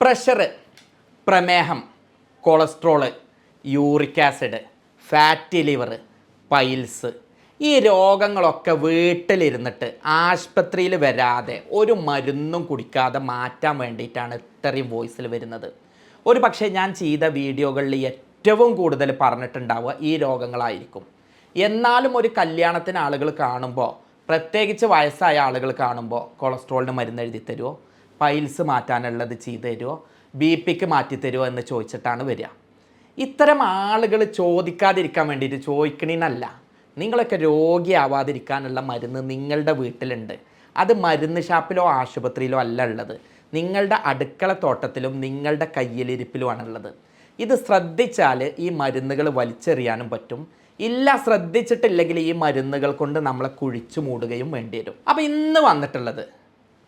Pressure പ്രമേഹം cholesterol uric acid fatty liver piles. ഈ രോഗങ്ങളൊക്കെ വീട്ടിലിരുന്നിട്ട് ആശുപത്രിയിൽ വരാതെ ഒരു മരുന്നും കുടിക്കാതെ മാറ്റാൻ വേണ്ടിയിട്ടാണ് ഇത്രയും വോയിസിൽ വരുന്നത്. ഒരു പക്ഷേ ഞാൻ ചെയ്ത വീഡിയോകളിൽ ഏറ്റവും കൂടുതൽ പറഞ്ഞിട്ടുണ്ടാവുക ഈ രോഗങ്ങളായിരിക്കും. എന്നാലും ഒരു കല്യാണത്തിന് ആളുകൾ കാണുമ്പോൾ പ്രത്യേകിച്ച് വയസ്സായ ആളുകൾ കാണുമ്പോൾ കൊളസ്ട്രോളിന് മരുന്ന് എഴുതി തരുമോ പൈൽസ് മാറ്റാനുള്ളത് ചെയ്തു തരുമോ ബി പിക്ക് മാറ്റി തരുമോ എന്ന് ചോദിച്ചിട്ടാണ് വരിക. ഇത്തരം ആളുകൾ ചോദിക്കാതിരിക്കാൻ വേണ്ടിയിട്ട് ചോദിക്കണീനല്ല നിങ്ങളൊക്കെ രോഗിയാവാതിരിക്കാനുള്ള മരുന്ന് നിങ്ങളുടെ വീട്ടിലുണ്ട്. അത് മരുന്ന് ഷാപ്പിലോ ആശുപത്രിയിലോ അല്ല ഉള്ളത്. നിങ്ങളുടെ അടുക്കള തോട്ടത്തിലും നിങ്ങളുടെ കയ്യിലിരിപ്പിലുമാണുള്ളത്. ഇത് ശ്രദ്ധിച്ചാൽ ഈ മരുന്നുകൾ വലിച്ചെറിയാനും പറ്റും. ഇല്ല ശ്രദ്ധിച്ചിട്ടില്ലെങ്കിൽ ഈ മരുന്നുകൾ കൊണ്ട് നമ്മളെ കുഴിച്ചു മൂടുകയും വേണ്ടി വരും അപ്പോൾ ഇന്ന് വന്നിട്ടുള്ളത്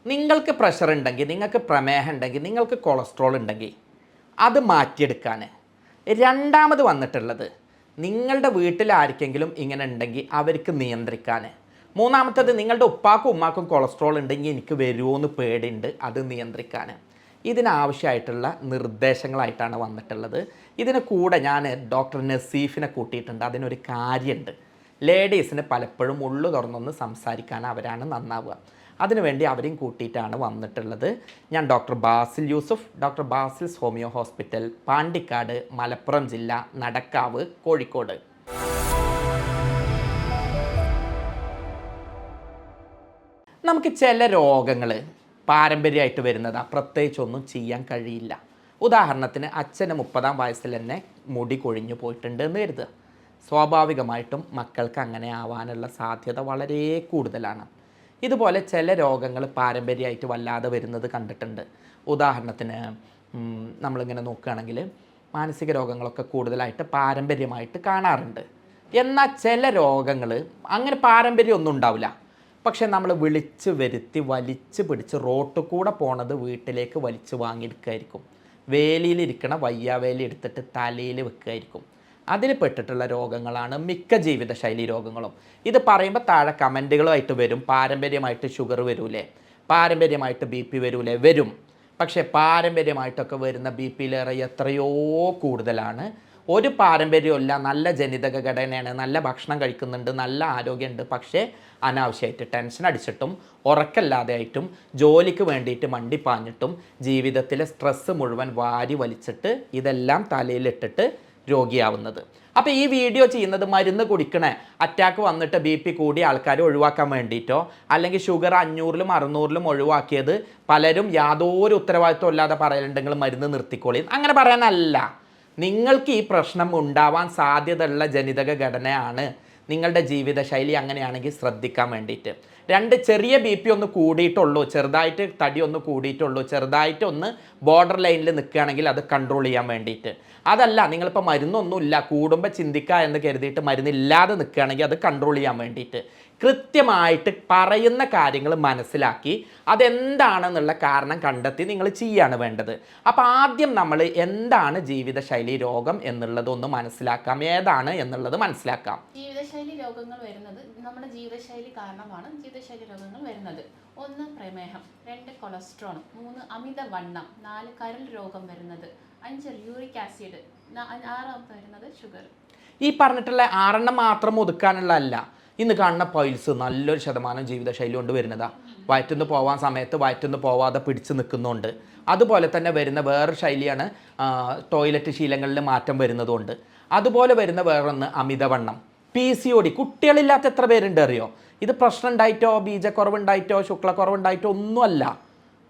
നിങ്ങൾക്ക് പ്രഷർ ഉണ്ടെങ്കിൽ നിങ്ങൾക്ക് പ്രമേഹം ഉണ്ടെങ്കിൽ നിങ്ങൾക്ക് കൊളസ്ട്രോൾ ഉണ്ടെങ്കിൽ അത് മാറ്റിയെടുക്കാൻ രണ്ടാമത് വന്നിട്ടുള്ളത് നിങ്ങളുടെ വീട്ടിൽ ആർക്കെങ്കിലും ഇങ്ങനെ ഉണ്ടെങ്കിൽ അവർക്ക് നിയന്ത്രിക്കാൻ മൂന്നാമത്തത് നിങ്ങളുടെ ഉപ്പാക്കും ഉമ്മാക്കും കൊളസ്ട്രോൾ ഉണ്ടെങ്കിൽ എനിക്ക് വരുമോ എന്ന് പേടിയുണ്ട് അത് നിയന്ത്രിക്കാൻ ഇതിനാവശ്യമായിട്ടുള്ള നിർദ്ദേശങ്ങളായിട്ടാണ് വന്നിട്ടുള്ളത്. ഇതിന് കൂടെ ഞാൻ ഡോക്ടർ നസീഫിനെ കൂട്ടിയിട്ടുണ്ട്. അതിനൊരു കാര്യമുണ്ട്. ലേഡീസിന് പലപ്പോഴും ഉള്ളു തുറന്നൊന്ന് സംസാരിക്കാൻ അവരാണ് നന്നാവുക. അതിനുവേണ്ടി അവരെയും കൂട്ടിയിട്ടാണ് വന്നിട്ടുള്ളത്. ഞാൻ doctor Basil Yusuf doctor Basil's homeo hospital Pandikkad Malappuram ജില്ല നടക്കാവ് കോഴിക്കോട്. നമുക്ക് ചില രോഗങ്ങൾ പാരമ്പര്യമായിട്ട് വരുന്നതാ പ്രത്യേകിച്ചൊന്നും ചെയ്യാൻ കഴിയില്ല. ഉദാഹരണത്തിന് അച്ഛന് മുപ്പതാം വയസ്സിൽ തന്നെ മുടി കൊഴിഞ്ഞു പോയിട്ടുണ്ട് എന്ന് കരുതുക. സ്വാഭാവികമായിട്ടും മക്കൾക്ക് അങ്ങനെ ആവാനുള്ള സാധ്യത വളരെ കൂടുതലാണ്. ഇതുപോലെ ചില രോഗങ്ങൾ പാരമ്പര്യമായിട്ട് വല്ലാതെ വരുന്നത് കണ്ടിട്ടുണ്ട്. ഉദാഹരണത്തിന് നമ്മളിങ്ങനെ നോക്കുകയാണെങ്കിൽ മാനസിക രോഗങ്ങളൊക്കെ കൂടുതലായിട്ട് പാരമ്പര്യമായിട്ട് കാണാറുണ്ട്. എന്നാൽ ചില രോഗങ്ങൾ അങ്ങനെ പാരമ്പര്യം ഒന്നും ഉണ്ടാവില്ല. പക്ഷെ നമ്മൾ വിളിച്ച് വരുത്തി വലിച്ച് പിടിച്ച് റോട്ട് കൂടെ പോണത് വീട്ടിലേക്ക് വലിച്ച് വാങ്ങിയെടുക്കുമായിരിക്കും വേലിയിലിരിക്കണ വയ്യാവേലി എടുത്തിട്ട് തലയിൽ വെക്കുമായിരിക്കും അതിൽ പെട്ടിട്ടുള്ള രോഗങ്ങളാണ് മിക്ക ജീവിതശൈലി രോഗങ്ങളും. ഇത് പറയുമ്പോൾ താഴെ കമന്റുകളുമായിട്ട് വരും പാരമ്പര്യമായിട്ട് ഷുഗർ വരൂലേ പാരമ്പര്യമായിട്ട് ബി പി വരൂലേ വരും. പക്ഷേ പാരമ്പര്യമായിട്ടൊക്കെ വരുന്ന ബി പിയിലേറെ എത്രയോ കൂടുതലാണ്. ഒരു പാരമ്പര്യമല്ല നല്ല ജനിതക ഘടനയാണ് നല്ല ഭക്ഷണം കഴിക്കുന്നുണ്ട് നല്ല ആരോഗ്യമുണ്ട് പക്ഷേ അനാവശ്യമായിട്ട് ടെൻഷൻ അടിച്ചിട്ടും ഉറക്കല്ലാതെ ആയിട്ടും ജോലിക്ക് വേണ്ടിയിട്ട് മണ്ടിപ്പാഞ്ഞിട്ടും ജീവിതത്തിലെ സ്ട്രെസ്സ് മുഴുവൻ വാരി വലിച്ചിട്ട് ഇതെല്ലാം തലയിലിട്ടിട്ട് രോഗിയാവുന്നത്. അപ്പോൾ ഈ വീഡിയോ ചെയ്യുന്നത് മരുന്ന് കുടിക്കണേ അറ്റാക്ക് വന്നിട്ട് ബി പി കൂടിയ ആൾക്കാരെ ഒഴിവാക്കാൻ വേണ്ടിയിട്ടോ അല്ലെങ്കിൽ ഷുഗർ അഞ്ഞൂറിലും അറുന്നൂറിലും ഒഴിവാക്കിയത് പലരും യാതൊരു ഉത്തരവാദിത്വം ഇല്ലാതെ പറയലുണ്ടെങ്കിൽ മരുന്ന് നിർത്തിക്കോളി. അങ്ങനെ പറയാനല്ല. നിങ്ങൾക്ക് ഈ പ്രശ്നം ഉണ്ടാവാൻ സാധ്യതയുള്ള ജനിതക ഘടനയാണ് നിങ്ങളുടെ ജീവിതശൈലി അങ്ങനെയാണെങ്കിൽ ശ്രദ്ധിക്കാൻ വേണ്ടിയിട്ട്. രണ്ട് ചെറിയ ബി പി ഒന്ന് കൂടിയിട്ടുള്ളൂ. ചെറുതായിട്ട് തടി ഒന്ന് കൂടിയിട്ടുള്ളൂ. ചെറുതായിട്ട് ഒന്ന് ബോർഡർ ലൈനിൽ നിൽക്കുകയാണെങ്കിൽ അത് കൺട്രോൾ ചെയ്യാൻ വേണ്ടിയിട്ട്. അതല്ല നിങ്ങളിപ്പോൾ മരുന്നൊന്നുമില്ല. കൂടുമ്പോൾ ചിന്തിക്കുക എന്ന് കരുതിയിട്ട് മരുന്നില്ലാതെ നിൽക്കുകയാണെങ്കിൽ അത് കൺട്രോൾ ചെയ്യാൻ വേണ്ടിയിട്ട്. കൃത്യമായിട്ട് പറയുന്ന കാര്യങ്ങൾ മനസ്സിലാക്കി അതെന്താണെന്നുള്ള കാരണം കണ്ടെത്തി നിങ്ങൾ ചെയ്യാണ് വേണ്ടത്. അപ്പോൾ ആദ്യം നമ്മൾ എന്താണ് ജീവിതശൈലി രോഗം എന്നുള്ളതൊന്ന് മനസ്സിലാക്കാം. ഏതാണ് എന്നുള്ളത് മനസ്സിലാക്കാം. ജീവിതശൈലി രോഗങ്ങൾ വരുന്നത് നമ്മുടെ ജീവിതശൈലി കാരണമാണ് ജീവിതശൈലി രോഗങ്ങൾ വരുന്നത്. ഒന്ന് പ്രമേഹം രണ്ട് കൊളസ്ട്രോൾ മൂന്ന് അമിത വണ്ണം നാല് കരൾ രോഗം വരുന്നത് അഞ്ച് യൂറിക് ആസിഡ് ആറാമത്തെ വരുന്നത് ഷുഗർ. ഈ പറഞ്ഞിട്ടുള്ള ആറെണ്ണം മാത്രം ഒതുക്കാനുള്ള അല്ല ഇന്ന് കാണുന്ന പൈൽസ് നല്ലൊരു ശതമാനം ജീവിതശൈലി കൊണ്ട് വരുന്നതാ. വയറ്റുനിന്ന് പോവാൻ സമയത്ത് വയറ്റുനിന്ന് പോവാതെ പിടിച്ച് നിൽക്കുന്നുണ്ട്. അതുപോലെ തന്നെ വരുന്ന വേറൊരു ശൈലിയാണ് ടോയ്ലറ്റ് ശീലങ്ങളിൽ മാറ്റം വരുന്നതുകൊണ്ട്. അതുപോലെ വരുന്ന വേറൊന്ന് അമിതവണ്ണം. പി സി ഒ ഡി കുട്ടികളില്ലാത്ത എത്ര പേരുണ്ട് അറിയോ? ഇത് പ്രശ്നം ഉണ്ടായിട്ടോ ബീജക്കുറവുണ്ടായിട്ടോ? ശുക്ലക്കുറവുണ്ടായിട്ടോ? ഒന്നുമല്ല.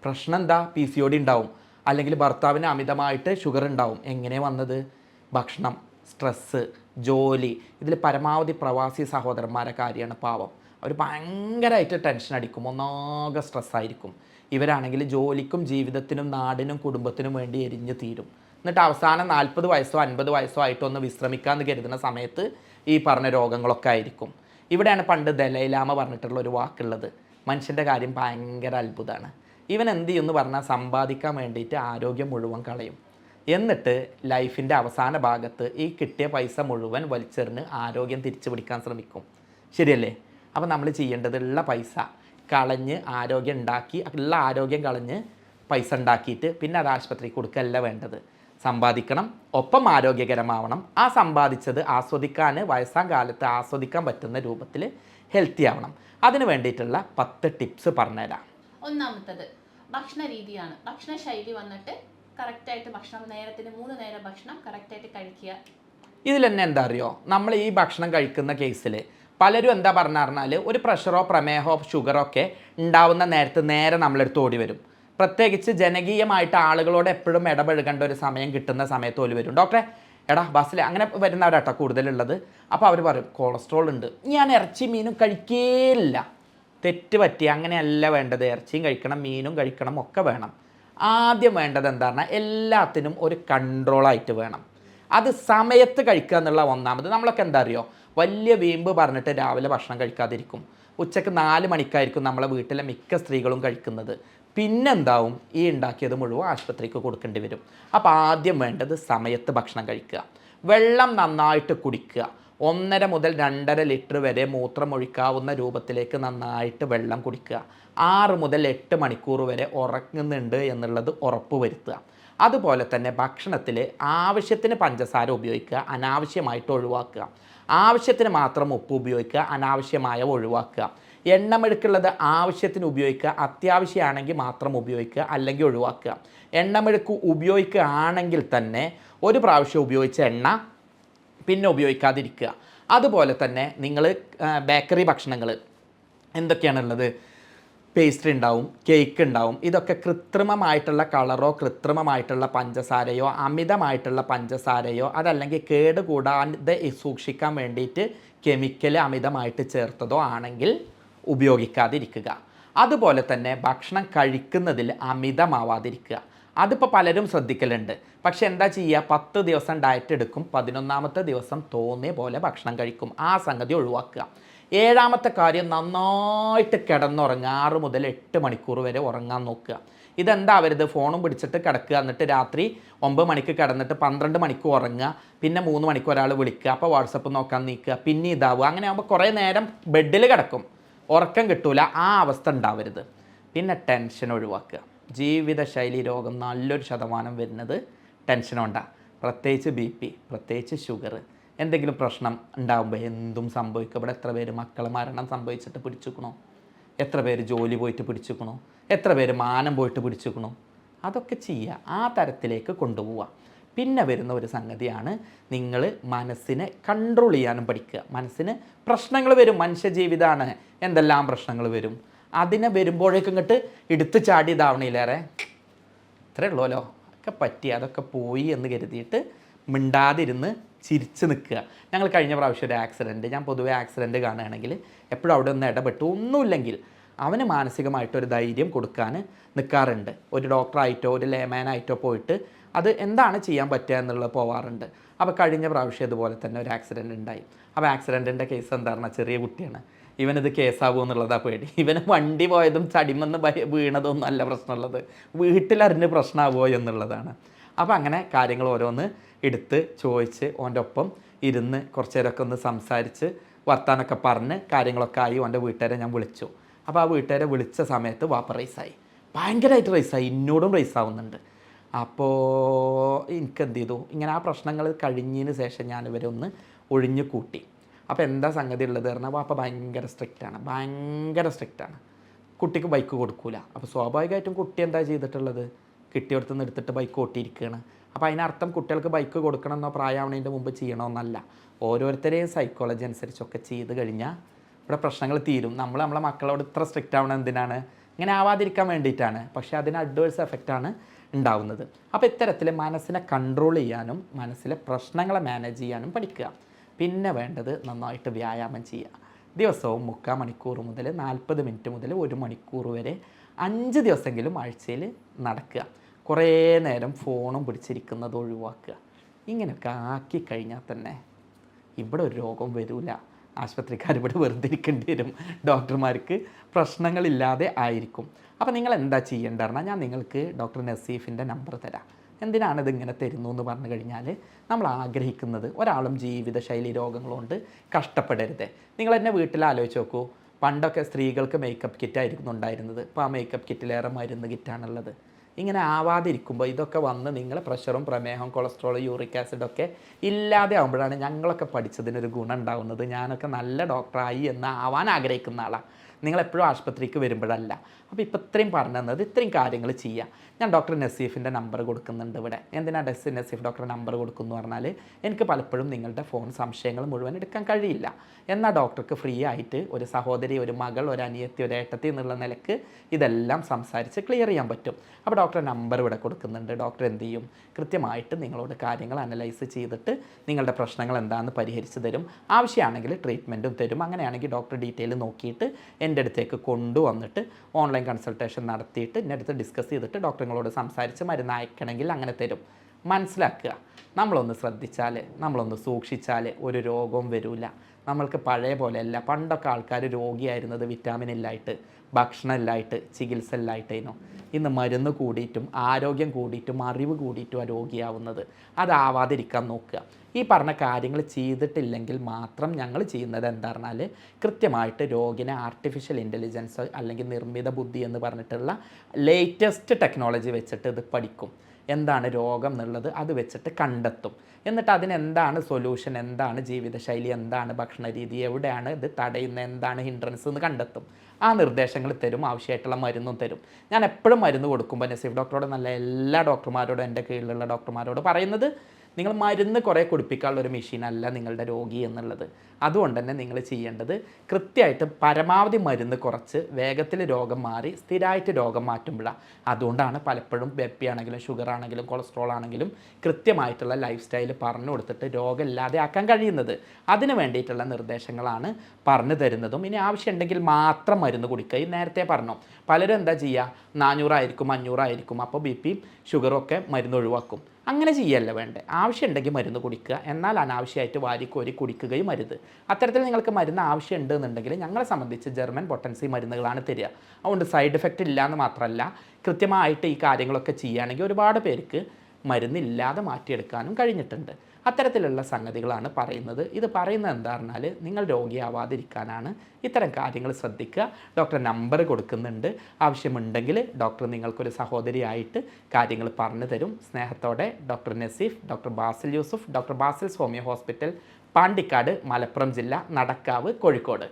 പ്രശ്നം എന്താ പി സി ഒ ഡി ഉണ്ടാവും. അല്ലെങ്കിൽ ഭർത്താവിന് അമിതമായിട്ട് ഷുഗർ ഉണ്ടാവും എങ്ങനെ വന്നത്? ഭക്ഷണം സ്ട്രെസ്സ് ജോലി. ഇതിൽ പരമാവധി പ്രവാസി സഹോദരന്മാരെ കാര്യമാണ് പാവം. അവർ ഭയങ്കരമായിട്ട് ടെൻഷൻ അടിക്കും. ഒന്നാകെ സ്ട്രെസ്സായിരിക്കും ഇവരാണെങ്കിൽ ജോലിക്കും ജീവിതത്തിനും നാടിനും കുടുംബത്തിനും വേണ്ടി എരിഞ്ഞു തീരും. എന്നിട്ട് അവസാനം നാൽപ്പത് വയസ്സോ അൻപത് വയസ്സോ ആയിട്ടൊന്ന് വിശ്രമിക്കാമെന്ന് കരുതുന്ന സമയത്ത് ഈ പറഞ്ഞ രോഗങ്ങളൊക്കെ ആയിരിക്കും. ഇവിടെയാണ് പണ്ട് ദലൈലാമ പറഞ്ഞിട്ടുള്ള ഒരു വാക്കുള്ളത്. മനുഷ്യന്റെ കാര്യം ഭയങ്കര അത്ഭുതമാണ് ഇവൻ എന്ത് ചെയ്യുമെന്ന് പറഞ്ഞാൽ സമ്പാദിക്കാൻ വേണ്ടിയിട്ട് ആരോഗ്യം മുഴുവൻ കളയും. എന്നിട്ട് ലൈഫിന്റെ അവസാന ഭാഗത്ത് ഈ കിട്ടിയ പൈസ മുഴുവൻ വലിച്ചെറിഞ്ഞ് ആരോഗ്യം തിരിച്ചു പിടിക്കാൻ ശ്രമിക്കും. ശരിയല്ലേ? അപ്പോൾ നമ്മൾ ചെയ്യേണ്ടതുള്ള പൈസ. കളഞ്ഞ് ആരോഗ്യം ഉണ്ടാക്കി ഉള്ള ആരോഗ്യം കളഞ്ഞ് പൈസ ഉണ്ടാക്കിയിട്ട് പിന്നെ അത് ആശുപത്രിക്ക് കൊടുക്കുകയല്ല വേണ്ടത്. സമ്പാദിക്കണം ഒപ്പം ആരോഗ്യകരമാവണം. ആ സമ്പാദിച്ചത് ആസ്വദിക്കാൻ വയസ്സാം കാലത്ത് ആസ്വദിക്കാൻ പറ്റുന്ന രൂപത്തിൽ ഹെൽത്തി ആവണം. അതിന് വേണ്ടിയിട്ടുള്ള പത്ത് ടിപ്സ് പറഞ്ഞുതരാം. ഒന്നാമത്തത് ഭക്ഷണ രീതിയാണ്. ഭക്ഷണ ശൈലി വന്നിട്ട് കറക്റ്റായിട്ട് ഭക്ഷണം നേരത്തിന് മൂന്ന് നേരം ഭക്ഷണം കറക്റ്റായിട്ട് കഴിക്കുക. ഇതിൽ തന്നെ എന്താ അറിയോ? നമ്മൾ ഈ ഭക്ഷണം കഴിക്കുന്ന കേസിൽ പലരും എന്താ പറഞ്ഞു പറഞ്ഞാൽ ഒരു പ്രഷറോ പ്രമേഹോ ഷുഗറോ ഒക്കെ ഉണ്ടാവുന്ന നേരത്ത് നേരെ നമ്മളെടുത്ത് ഓടി വരും. പ്രത്യേകിച്ച് ജനകീയമായിട്ട് ആളുകളോട് എപ്പോഴും ഇടപഴകേണ്ട ഒരു സമയം കിട്ടുന്ന സമയത്ത് ഓൽ വരും. ഡോക്ടറെ എടാ ബസ്സിൽ അങ്ങനെ വരുന്നവരാട്ടോ കൂടുതലുള്ളത്. അപ്പോൾ അവർ പറയും കൊളസ്ട്രോൾ ഉണ്ട്. ഞാൻ ഇറച്ചി മീനും കഴിക്കേയില്ല. തെറ്റ് പറ്റി അങ്ങനെയല്ല വേണ്ടത്. ഇറച്ചിയും കഴിക്കണം മീനും കഴിക്കണം ഒക്കെ വേണം. ആദ്യം വേണ്ടത് എന്താണ് എല്ലാത്തിനും ഒരു കൺട്രോളായിട്ട് വേണം. അത് സമയത്ത് കഴിക്കുക എന്നുള്ള ഒന്നാമത്. നമ്മളൊക്കെ എന്താ അറിയോ? വലിയ വീമ്പ് പറഞ്ഞിട്ട് രാവിലെ ഭക്ഷണം കഴിക്കാതിരിക്കും. ഉച്ചയ്ക്ക് നാല് മണിക്കായിരിക്കും നമ്മളെ വീട്ടിലെ മിക്ക സ്ത്രീകളും കഴിക്കുന്നത്. പിന്നെന്താവും? ഈ ഉണ്ടാക്കിയത് മുഴുവൻ ആശുപത്രിക്ക് കൊടുക്കേണ്ടി വരും. അപ്പോൾ ആദ്യം വേണ്ടത് സമയത്ത് ഭക്ഷണം കഴിക്കുക. വെള്ളം നന്നായിട്ട് കുടിക്കുക. ഒന്നര മുതൽ രണ്ടര ലിറ്റർ വരെ മൂത്രമൊഴിക്കാവുന്ന രൂപത്തിലേക്ക് നന്നായിട്ട് വെള്ളം കുടിക്കുക. ആറ് മുതൽ എട്ട് മണിക്കൂർ വരെ ഉറങ്ങുന്നുണ്ട് എന്നുള്ളത് ഉറപ്പ് വരുത്തുക. അതുപോലെ തന്നെ ഭക്ഷണത്തിൽ ആവശ്യത്തിന് പഞ്ചസാര ഉപയോഗിക്കുക അനാവശ്യമായിട്ട് ഒഴിവാക്കുക. ആവശ്യത്തിന് മാത്രം ഉപ്പ് ഉപയോഗിക്കുക അനാവശ്യമായ ഒഴിവാക്കുക. എണ്ണമെഴുക്കുള്ളത് ആവശ്യത്തിന് ഉപയോഗിക്കുക അത്യാവശ്യമാണെങ്കിൽ മാത്രം ഉപയോഗിക്കുക അല്ലെങ്കിൽ ഒഴിവാക്കുക. എണ്ണമെഴുക്ക് ഉപയോഗിക്കുകയാണെങ്കിൽ തന്നെ ഒരു പ്രാവശ്യം ഉപയോഗിച്ച എണ്ണ പിന്നെ ഉപയോഗിക്കാതിരിക്കുക. അതുപോലെ തന്നെ നിങ്ങൾ ബേക്കറി ഭക്ഷണങ്ങൾ എന്തൊക്കെയാണുള്ളത്? പേസ്ട്രി ഉണ്ടാവും കേക്ക് ഉണ്ടാവും. ഇതൊക്കെ കൃത്രിമമായിട്ടുള്ള കളറോ കൃത്രിമമായിട്ടുള്ള പഞ്ചസാരയോ അമിതമായിട്ടുള്ള പഞ്ചസാരയോ അതല്ലെങ്കിൽ കേട് കൂടാതെ സൂക്ഷിക്കാൻ വേണ്ടിയിട്ട് കെമിക്കൽ അമിതമായിട്ട് ചേർത്തതോ ആണെങ്കിൽ ഉപയോഗിക്കാതിരിക്കുക. അതുപോലെ തന്നെ ഭക്ഷണം കഴിക്കുന്നതിൽ അമിതമാവാതിരിക്കുക. അതിപ്പോൾ പലരും ശ്രദ്ധിക്കലുണ്ട്. പക്ഷെ എന്താ ചെയ്യുക പത്ത് ദിവസം ഡയറ്റ് എടുക്കും പതിനൊന്നാമത്തെ ദിവസം തോന്നിയ പോലെ ഭക്ഷണം കഴിക്കും. ആ സംഗതി ഒഴിവാക്കുക. ഏഴാമത്തെ കാര്യം നന്നായിട്ട് കിടന്നുറങ്ങുക. ആറ് മുതൽ എട്ട് മണിക്കൂർ വരെ ഉറങ്ങാൻ നോക്കുക. ഇതെന്താ വരുത് ഫോണും പിടിച്ചിട്ട് കിടക്കുക. എന്നിട്ട് രാത്രി ഒമ്പത് മണിക്ക് കിടന്നിട്ട് പന്ത്രണ്ട് മണിക്ക് ഉറങ്ങുക. പിന്നെ മൂന്ന് മണിക്ക് ഒരാൾ വിളിക്കുക. അപ്പോൾ വാട്സപ്പ് നോക്കാൻ നീക്കുക. പിന്നെ ഇതാവുക. അങ്ങനെ ആകുമ്പോൾ കുറേ നേരം ബെഡിൽ കിടക്കും. ഉറക്കം കിട്ടൂല. ആ അവസ്ഥ ഉണ്ടാവരുത്. പിന്നെ ടെൻഷൻ ഒഴിവാക്കുക. ജീവിതശൈലി രോഗം നല്ലൊരു ശതമാനം വരുന്നത് ടെൻഷൻ കൊണ്ടാണ് പ്രത്യേകിച്ച് ബി പി പ്രത്യേകിച്ച് ഷുഗർ. എന്തെങ്കിലും പ്രശ്നം ഉണ്ടാകുമ്പോൾ എന്തും സംഭവിക്കും. ഇവിടെ എത്ര പേര് മക്കൾ മരണം സംഭവിച്ചിട്ട് പിടിച്ചിക്കണോ? എത്ര പേര് ജോലി പോയിട്ട് പിടിച്ചിക്കണോ? എത്ര പേര് മാനം പോയിട്ട് പിടിച്ചിക്കണോ? അതൊക്കെ ചെയ്യുക ആ തരത്തിലേക്ക് കൊണ്ടുപോവുക പിന്നെ വരുന്ന ഒരു സംഗതിയാണ് നിങ്ങൾ മനസ്സിനെ കൺട്രോൾ ചെയ്യാനും പഠിക്കുക. മനസ്സിന് പ്രശ്നങ്ങൾ വരും. മനുഷ്യ ജീവിതമാണ് എന്തെല്ലാം പ്രശ്നങ്ങൾ വരും? അതിനെ വരുമ്പോഴേക്കും ഇങ്ങോട്ട് എടുത്ത് ചാടി ഇതാവണില്ലേറെ? ഇത്രേ ഉള്ളൂല്ലോ ഒക്കെ പറ്റി അതൊക്കെ പോയി എന്ന് കരുതിയിട്ട് മിണ്ടാതിരുന്ന് ചിരിച്ച് നിൽക്കുക ഞങ്ങൾ കഴിഞ്ഞ പ്രാവശ്യം ഒരു ആക്സിഡന്റ് ഞാൻ പൊതുവേ ആക്സിഡന്റ് കാണുകയാണെങ്കിൽ എപ്പോഴും അവിടെ ഒന്ന് ഇടപെട്ടു. ഒന്നുമില്ലെങ്കിൽ അവന് മാനസികമായിട്ടൊരു ധൈര്യം കൊടുക്കാൻ നിൽക്കാറുണ്ട് ഒരു ഡോക്ടറായിട്ടോ ഒരു ലേമാനായിട്ടോ പോയിട്ട് അത് എന്താണ് ചെയ്യാൻ പറ്റുക എന്നുള്ളത് പോവാറുണ്ട്. അപ്പോൾ കഴിഞ്ഞ പ്രാവശ്യം ഇതുപോലെ തന്നെ ഒരു ആക്സിഡന്റ് ഉണ്ടായി. അപ്പോൾ ആക്സിഡന്റിന്റെ കേസ് എന്താ പറഞ്ഞാൽ ചെറിയ കുട്ടിയാണ്. ഇവനിത് കേസാവൂ എന്നുള്ളതാ പേടി. ഇവന് വണ്ടി പോയതും ചടിമെന്ന് വീണതൊന്നും അല്ല പ്രശ്നമുള്ളത്. വീട്ടിലറിഞ്ഞ് പ്രശ്നമാവുമോ എന്നുള്ളതാണ്. അപ്പോൾ അങ്ങനെ കാര്യങ്ങൾ ഓരോന്ന് എടുത്ത് ചോദിച്ച് ഓന്റെ ഒപ്പം ഇരുന്ന് കുറച്ച് നേരമൊക്കെ ഒന്ന് സംസാരിച്ച് വർത്താനൊക്കെ പറഞ്ഞ് കാര്യങ്ങളൊക്കെ ആയി ഓന്റെ വീട്ടുകാരെ ഞാൻ വിളിച്ചു. അപ്പോൾ ആ വീട്ടുകാരെ വിളിച്ച സമയത്ത് വാപ്പ റൈസായി. ഭയങ്കരമായിട്ട് റൈസായി. എന്നോടും റൈസാവുന്നുണ്ട്. അപ്പോൾ എനിക്ക് എന്ത് ചെയ്തു ഇങ്ങനെ ആ പ്രശ്നങ്ങൾ കഴിഞ്ഞതിന് ശേഷം ഞാൻ ഇവരെ ഒന്ന് ഒഴിഞ്ഞു കൂട്ടി അപ്പോൾ എന്താ സംഗതി ഉള്ളത് പറഞ്ഞാൽ വാപ്പ ഭയങ്കര സ്ട്രിക്റ്റാണ് ഭയങ്കര സ്ട്രിക്റ്റാണ് കുട്ടിക്ക് ബൈക്ക് കൊടുക്കൂല. അപ്പോൾ സ്വാഭാവികമായിട്ടും കുട്ടി എന്താ ചെയ്തിട്ടുള്ളത്? കിട്ടിയെടുത്ത് നിന്ന് എടുത്തിട്ട് ബൈക്ക് ഓട്ടിയിരിക്കുകയാണ് അപ്പോൾ അതിനർത്ഥം കുട്ടികൾക്ക് ബൈക്ക് കൊടുക്കണമെന്നോ പ്രായമാവുന്നതിന്റെ മുമ്പ് ചെയ്യണമെന്നല്ല. ഓരോരുത്തരെയും സൈക്കോളജി അനുസരിച്ചൊക്കെ ചെയ്ത് കഴിഞ്ഞാൽ ഇവിടെ പ്രശ്നങ്ങൾ തീരും. നമ്മൾ നമ്മളെ മക്കളോട് ഇത്ര സ്ട്രിക്റ്റ് ആവണം എന്തിനാണ്? ഇങ്ങനെ ആവാതിരിക്കാൻ വേണ്ടിയിട്ടാണ്. പക്ഷേ അതിന് അഡ്വേഴ്സ് എഫക്റ്റാണ് ഉണ്ടാവുന്നത്. അപ്പോൾ ഇത്തരത്തിൽ മനസ്സിനെ കൺട്രോൾ ചെയ്യാനും മനസ്സിലെ പ്രശ്നങ്ങളെ മാനേജ് ചെയ്യാനും പഠിക്കുക. പിന്നെ വേണ്ടത് നന്നായിട്ട് വ്യായാമം ചെയ്യുക. ദിവസവും മുക്കാൽ മണിക്കൂർ മുതൽ നാൽപ്പത് മിനിറ്റ് മുതൽ ഒരു മണിക്കൂർ വരെ അഞ്ച് ദിവസമെങ്കിലും ആഴ്ചയിൽ നടക്കുക. കുറേ നേരം ഫോണും പിടിച്ചിരിക്കുന്നത് ഒഴിവാക്കുക. ഇങ്ങനെയൊക്കെ ആക്കി കഴിഞ്ഞാൽ തന്നെ ഇവിടെ ഒരു രോഗം വരില്ല ആശുപത്രിക്കാർ ഇവിടെ വെറുതെ ഇരിക്കേണ്ടി വരും. ഡോക്ടർമാർക്ക് പ്രശ്നങ്ങളില്ലാതെ ആയിരിക്കും. അപ്പോൾ നിങ്ങൾ എന്താ ചെയ്യേണ്ടതെന്നാൽ ഞാൻ നിങ്ങൾക്ക് ഡോക്ടർ നസീഫിന്റെ നമ്പർ തരാം. എന്തിനാണ് ഇതിങ്ങനെ തരുന്നു എന്ന് പറഞ്ഞു കഴിഞ്ഞാൽ നമ്മൾ ആഗ്രഹിക്കുന്നത് ഒരാളും ജീവിതശൈലി രോഗങ്ങൾ കൊണ്ട് കഷ്ടപ്പെടരുത്. നിങ്ങൾ എന്നെ വീട്ടിൽ ആലോചിച്ച് നോക്കൂ. പണ്ടൊക്കെ സ്ത്രീകൾക്ക് മേക്കപ്പ് കിറ്റ് ആയിരുന്നു ഉണ്ടായിരുന്നത്. ഇപ്പോൾ ആ മേക്കപ്പ് കിറ്റിലേറെ മരുന്ന് കിറ്റാണുള്ളത് ഇങ്ങനെ ആവാതിരിക്കുമ്പോൾ ഇതൊക്കെ വന്ന് നിങ്ങളെ പ്രഷറും പ്രമേഹം കൊളസ്ട്രോൾ യൂറിക് ആസിഡ് ഒക്കെ ഇല്ലാതെ ആകുമ്പോഴാണ് ഞങ്ങളൊക്കെ പഠിച്ചതിനൊരു ഗുണം ഉണ്ടാകുന്നത് ഞാനൊക്കെ നല്ല ഡോക്ടറായി എന്ന് ആവാൻ ആഗ്രഹിക്കുന്ന ആളാണ് നിങ്ങളെപ്പോഴും ആശുപത്രിക്ക് വരുമ്പോഴല്ല. അപ്പോൾ ഇപ്പോൾ ഇത്രയും പറഞ്ഞു തന്നത് ഇത്രയും കാര്യങ്ങൾ ചെയ്യാം. ഞാൻ ഡോക്ടർ നസീഫിന്റെ നമ്പർ കൊടുക്കുന്നുണ്ട് ഇവിടെ. എന്തിനാണ് ഡെസ് നസീഫ് ഡോക്ടർ നമ്പർ കൊടുക്കുന്നു പറഞ്ഞാൽ എനിക്ക് പലപ്പോഴും നിങ്ങളുടെ ഫോൺ സംശയങ്ങൾ മുഴുവൻ എടുക്കാൻ കഴിയില്ല. എന്നാൽ ഡോക്ടർക്ക് ഫ്രീ ആയിട്ട് ഒരു സഹോദരി ഒരു മകൾ ഒരു അനിയത്തി ഒരു ഏട്ടത്തി എന്നുള്ള നിലയ്ക്ക് ഇതെല്ലാം സംസാരിച്ച് ക്ലിയർ ചെയ്യാൻ പറ്റും. അപ്പോൾ ഡോക്ടർ നമ്പർ ഇവിടെ കൊടുക്കുന്നുണ്ട്. ഡോക്ടർ എന്ത് ചെയ്യും? കൃത്യമായിട്ട് നിങ്ങളോട് കാര്യങ്ങൾ അനലൈസ് ചെയ്തിട്ട് നിങ്ങളുടെ പ്രശ്നങ്ങൾ എന്താണെന്ന് പരിഹരിച്ച് തരും. ആവശ്യമാണെങ്കിൽ ട്രീറ്റ്മെന്റും തരും. അങ്ങനെയാണെങ്കിൽ ഡോക്ടർ ഡീറ്റെയിൽ നോക്കിയിട്ട് എന്റെ അടുത്തേക്ക് കൊണ്ടുവന്നിട്ട് ഓൺലൈൻ കൺസൾട്ടേഷൻ നടത്തിയിട്ട് എന്റെ അടുത്ത് ഡിസ്കസ് ചെയ്തിട്ട് ഡോക്ടറുകളോട് സംസാരിച്ച് മരുന്ന് അയക്കണമെങ്കിൽ അങ്ങനെ തരും. മനസ്സിലാക്കുക. നമ്മളൊന്ന് ശ്രദ്ധിച്ചാൽ നമ്മളൊന്ന് സൂക്ഷിച്ചാൽ ഒരു രോഗവും വരില്ല നമ്മൾക്ക് പഴയ പോലെയല്ല. പണ്ടൊക്കെ ആൾക്കാർ രോഗിയായിരുന്നത് വിറ്റാമിൻ ഇല്ലായിട്ട്. ഭക്ഷണം ഇല്ലായിട്ട് ചികിത്സ ഇല്ലായിട്ടേനോ ഇന്ന് മരുന്ന് കൂടിയിട്ടും ആരോഗ്യം കൂടിയിട്ടും അറിവ് കൂടിയിട്ടും രോഗിയാവുന്നത്. അതാവാതിരിക്കാൻ നോക്കുക. ഈ പറഞ്ഞ കാര്യങ്ങൾ ചെയ്തിട്ടില്ലെങ്കിൽ മാത്രം ഞങ്ങൾ ചെയ്യുന്നത് എന്താ പറഞ്ഞാൽ കൃത്യമായിട്ട് രോഗിനെ ആർട്ടിഫിഷ്യൽ ഇന്റലിജൻസ് അല്ലെങ്കിൽ നിർമ്മിത ബുദ്ധി എന്ന് പറഞ്ഞിട്ടുള്ള ലേറ്റസ്റ്റ് ടെക്നോളജി വെച്ചിട്ട് ഇത് പഠിക്കും. എന്താണ് രോഗം എന്നുള്ളത് അത് വെച്ചിട്ട് കണ്ടെത്തും. എന്നിട്ട് അതിനെന്താണ് സൊല്യൂഷൻ എന്താണ് ജീവിതശൈലി എന്താണ് ഭക്ഷണരീതി എവിടെയാണ് ഇത് തടയുന്ന എന്താണ് ഹിൻഡ്രൻസ് എന്ന് കണ്ടെത്തും. ആ നിർദ്ദേശങ്ങൾ തരും ആവശ്യമായിട്ടുള്ള മരുന്നും തരും. ഞാൻ എപ്പോഴും മരുന്ന് കൊടുക്കുമ്പോൾ നസീഫ് ഡോക്ടറോട് നല്ല എല്ലാ ഡോക്ടർമാരോടും എന്റെ കീഴിലുള്ള ഡോക്ടർമാരോട് പറയുന്നത് നിങ്ങൾ മരുന്ന് കുറേ കുടിപ്പിക്കാനുള്ള ഒരു മെഷീനല്ല നിങ്ങളുടെ രോഗി എന്നുള്ളത്. അതുകൊണ്ട് തന്നെ നിങ്ങൾ ചെയ്യേണ്ടത് കൃത്യമായിട്ട് പരമാവധി മരുന്ന് കുറച്ച് വേഗത്തിൽ രോഗം മാറി സ്ഥിരമായിട്ട് രോഗം മാറ്റുമ്പോഴാണ് അതുകൊണ്ടാണ് പലപ്പോഴും ബി പി ആണെങ്കിലും ഷുഗർ ആണെങ്കിലും കൊളസ്ട്രോൾ ആണെങ്കിലും കൃത്യമായിട്ടുള്ള ലൈഫ് സ്റ്റൈൽ പറഞ്ഞു കൊടുത്തിട്ട് രോഗം ഇല്ലാതെ ആക്കാൻ കഴിയുന്നത്. അതിന് വേണ്ടിയിട്ടുള്ള നിർദ്ദേശങ്ങളാണ് പറഞ്ഞു തരുന്നതും. ഇനി ആവശ്യമുണ്ടെങ്കിൽ മാത്രം മരുന്ന് കുടിക്കുക. ഈ നേരത്തെ പറഞ്ഞു പലരും എന്താ ചെയ്യുക? നാനൂറായിരിക്കും അഞ്ഞൂറായിരിക്കും. അപ്പോൾ ബി പിയും ഷുഗറും ഒക്കെ മരുന്ന് ഒഴിവാക്കും. അങ്ങനെ ചെയ്യല്ല വേണ്ടേ? ആവശ്യമുണ്ടെങ്കിൽ മരുന്ന് കുടിക്കുക. എന്നാൽ അനാവശ്യമായിട്ട് വാരിക്കോരി കുടിക്കുകയും അരുത്. അത്തരത്തിൽ നിങ്ങൾക്ക് മരുന്ന് ആവശ്യമുണ്ട് എന്നുണ്ടെങ്കിൽ ഞങ്ങളെ സംബന്ധിച്ച് ജർമ്മൻ പൊട്ടൻസി മരുന്നുകളാണ് തരിക. അതുകൊണ്ട് സൈഡ് എഫക്റ്റ് ഇല്ല എന്ന് മാത്രമല്ല കൃത്യമായിട്ട് ഈ കാര്യങ്ങളൊക്കെ ചെയ്യുകയാണെങ്കിൽ ഒരുപാട് പേർക്ക് മരുന്നില്ലാതെ മാറ്റിയെടുക്കാനും കഴിഞ്ഞിട്ടുണ്ട്. അത്തരത്തിലുള്ള സംഗതികളാണ് പറയുന്നത്. ഇത് പറയുന്നത് എന്താ പറഞ്ഞാൽ നിങ്ങൾ രോഗിയാവാതിരിക്കാനാണ്. ഇത്തരം കാര്യങ്ങൾ ശ്രദ്ധിക്കുക. ഡോക്ടർ നമ്പർ കൊടുക്കുന്നുണ്ട്. ആവശ്യമുണ്ടെങ്കിൽ ഡോക്ടർ നിങ്ങൾക്കൊരു സഹോദരിയായിട്ട് കാര്യങ്ങൾ പറഞ്ഞു തരും. സ്നേഹത്തോടെ doctor Naseef doctor Basil Yusuf doctor Basil homeo hospital Pandikkad Malappuram ജില്ല നടക്കാവ് കോഴിക്കോട്.